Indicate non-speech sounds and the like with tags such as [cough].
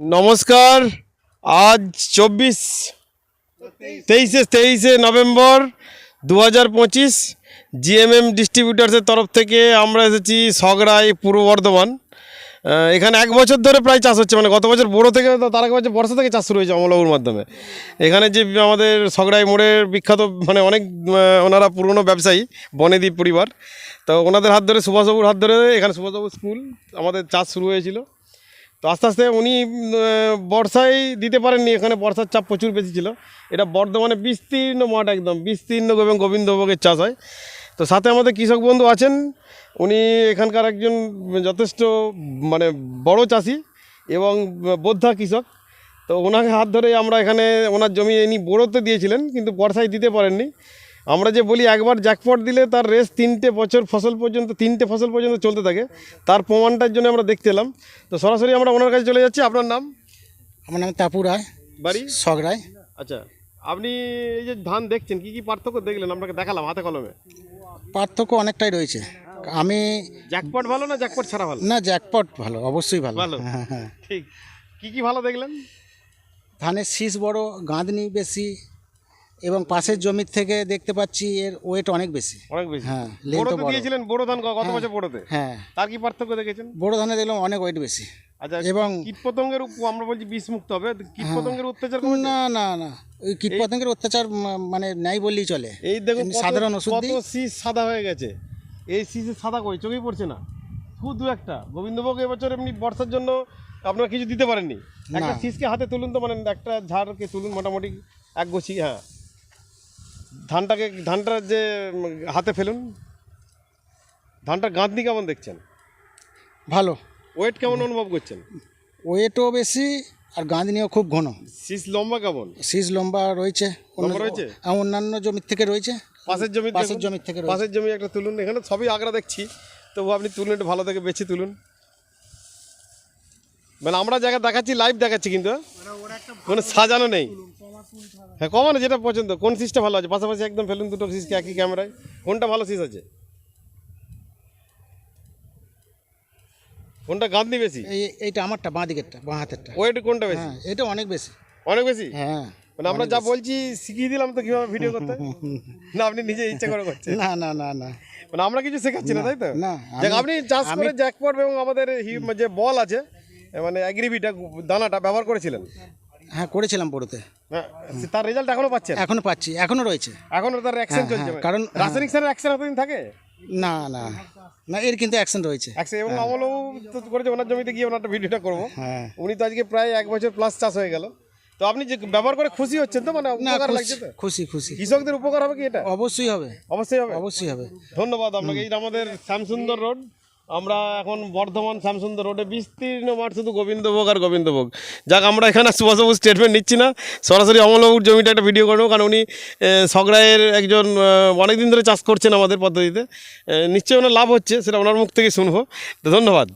নমস্কার, আজ চব্বিশ তেইশে তেইশে নভেম্বর দু হাজার পঁচিশ জিএমএম ডিস্ট্রিবিউটার্সের তরফ থেকে আমরা এসেছি সগড়াই পূর্ব বর্ধমান। এখানে এক বছর ধরে প্রায় চাষ হচ্ছে মানে গত বছর বড়ো থেকে তার এক বছর বর্ষা থেকে চাষ শুরু হয়েছে অমলবাবুর মাধ্যমে। এখানে যে আমাদের সগড়াই মোড়ের বিখ্যাত মানে অনেক ওনারা পুরনো ব্যবসায়ী বনেদীপ পরিবার, তো ওনাদের হাত ধরে, সুভাষবাবুর হাত ধরে এখানে সুভাষবাবু স্কুল, আমাদের চাষ শুরু হয়েছিল। তো আস্তে আস্তে উনি বর্ষায় দিতে পারেননি, এখানে বর্ষার চাপ প্রচুর বেশি ছিল। এটা বর্ধমানে বিস্তীর্ণ মাঠ একদম, বিস্তীর্ণ এবং গোবিন্দভোগের চাষ হয়। তো সাথে আমাদের কৃষক বন্ধু আছেন, উনি এখানকার একজন যথেষ্ট মানে বড় চাষি এবং বোদ্ধা কৃষক। তো ওনাকে হাত ধরে আমরা এখানে, ওনার জমি ইনি বোড়োতে দিয়েছিলেন, কিন্তু বর্ষায় দিতে পারেননি। আমরা যে বলি একবার জ্যাকপট দিলে তার রেস তিনটে বছর ফসল পর্যন্ত তিনটে ফসল পর্যন্ত চলতে থাকে। তার প্রমাণটার জন্য আমরা দেখতে এলাম। তো সরাসরি আমরা ওনার কাছে চলে যাচ্ছি। আপনার নাম? আমার নাম তাপু রায়। বাড়ি? সগড়ায় আচ্ছা আপনি এই যে ধান দেখছেন কি কি পার্থক্য দেখলেন? আপনাকে দেখালাম হাতে কলমে। পার্থক্য অনেকটাই রয়েছে। আমি জ্যাকপট ভালো না জ্যাকপট ছাড়া ভালো? না জ্যাকপট ভালো অবশ্যই ভালো। ভালো। হ্যাঁ হ্যাঁ। ঠিক। কি কি ভালো দেখলেন? ধানের শীষ বড় গাঁদনি বেশি এবং পাশের জমির থেকে দেখতে পাচ্ছি এর ওয়েট অনেক বেশি। অনেক বেশি। হ্যাঁ লেন্থ বড়। দিয়েছিলেন বড়ো ধান গত বছর বড়োতে? হ্যাঁ। তার কি পার্থক্য দেখেছেন? বড় ধানে দেখলাম অনেক ওয়েট বেশি। আচ্ছা এবং কীট পতঙ্গের উপ- আমরা বলছি বিষ মুক্ত হবে। কীট পতঙ্গের অত্যাচার? না না না। ওই কীটপতঙ্গের অত্যাচার মানে নাই বললেই চলে। এই দেখুন সাধারণ ওষুধ কত শীষ সাদা হয়ে গেছে। এই শীষে সাদা কই? চোখেই পড়ছে না। খুব দু একটা। গোবিন্দভোগ এবছর এমনি বর্ষার জন্য আপনারা কিছু দিতে পারেননি। একটা। শীষকে হাতে তুলুন তো মানে একটা ঝাড়কে তুলুন মোটামুটি। এক গোছি হ্যাঁ। ধানটাকে ধানটা যে হাতে ফেলুন। ধানটা গাঁথনি কেমন দেখছেন? ভালো। ওয়েট কেমন অনুভব করছেন? ওয়েটও বেশি আর গাঁদনিও খুব ঘন। শীষ লম্বা কেমন? শীষ লম্বা রয়েছে। রয়েছে? অন্যান্য জমির থেকে রয়েছে। পাশের জমি পাশের জমির থেকে পাশের জমি একটা তুলুন। এখানে সবই আগরা দেখছি। তবু আপনি তুলুন একটু ভালো থেকে বেছে তুলুন। মানে আমরা জায়গা দেখাচ্ছি লাইভ দেখাচ্ছি কিন্তু। হ্যাঁ? কোনো সাজানো নেই। হ্যাঁ কমানো যেটা পছন্দ। কোন সিসটা ভালো আছে? পাশাপাশি একদম ফেলুন দুটো সিসকে একই ক্যামেরায়? কোনটা ভালো সিস আছে? কোনটা গাঁদনি বেশি? এইটা আমারটা বাঁ দিকেরটা বাঁ হাতেরটা। ওয়েট কোনটা বেশি? হ্যাঁ এটা অনেক বেশি। অনেক বেশি? হ্যাঁ মানে আমরা যা বলছি শিখিয়ে দিলাম তো কীভাবে ভিডিও করতে [laughs] না আপনি নিজে ইচ্ছা করে করছেন। না না না না। মানে আমরা কিছু শেখাচ্ছি না তাই তো? না, আপনি চাষ করে জ্যাকপট এবং আমাদের যে বল আছে মানে অ্যাগ্রিভিটা দানাটা ব্যবহার করেছিলেন। হ্যাঁ করেছিলাম বড়তে হ্যাঁ, তার রেজাল্ট এখনও পাচ্ছেন? এখনও পাচ্ছি এখনও রয়েছে। এখনও তার অ্যাকশন চলছে হ্যাঁ, কারণ- রাসায়নিক সারের অ্যাকশন এতদিন থাকে? না না না এর কিন্তু অ্যাকশন রয়েছে। এবং আমলও তো করেছে ওনার জমিতে গিয়ে ওনারটা ভিডিওটা করব। হ্যাঁ। উনি তো আজকে প্রায় এক বছর প্লাস চাষ হয়ে গেল। তো আপনি যে ব্যবহার করে খুশি হচ্ছেন তো মানে উপকার লাগছে তো? খুশি খুশি। কৃষকদের উপকার হবে কি এটা? অবশ্যই হবে। অবশ্যই হবে। অবশ্যই হবে। ধন্যবাদ আপনাকে। এই আমাদের শ্যামসুন্দর রোড। আমরা এখন বর্ধমান শ্যামসুন্দর রোডে বিস্তীর্ণ মাঠ শুধু গোবিন্দভোগ আর গোবিন্দভোগ। যাক, আমরা এখানে সুভাষবু স্টেটমেন্ট নিচ্ছি না। সরাসরি অমলবাবুর জমিটা একটা ভিডিও করব, কারণ উনি সগড়ায়ের একজন অনেক দিন ধরে চাষ করছেন আমাদের পদ্ধতিতে। নিশ্চয়ই ওনার লাভ হচ্ছে, সেটা ওনার মুখ থেকে শুনব। ধন্যবাদ।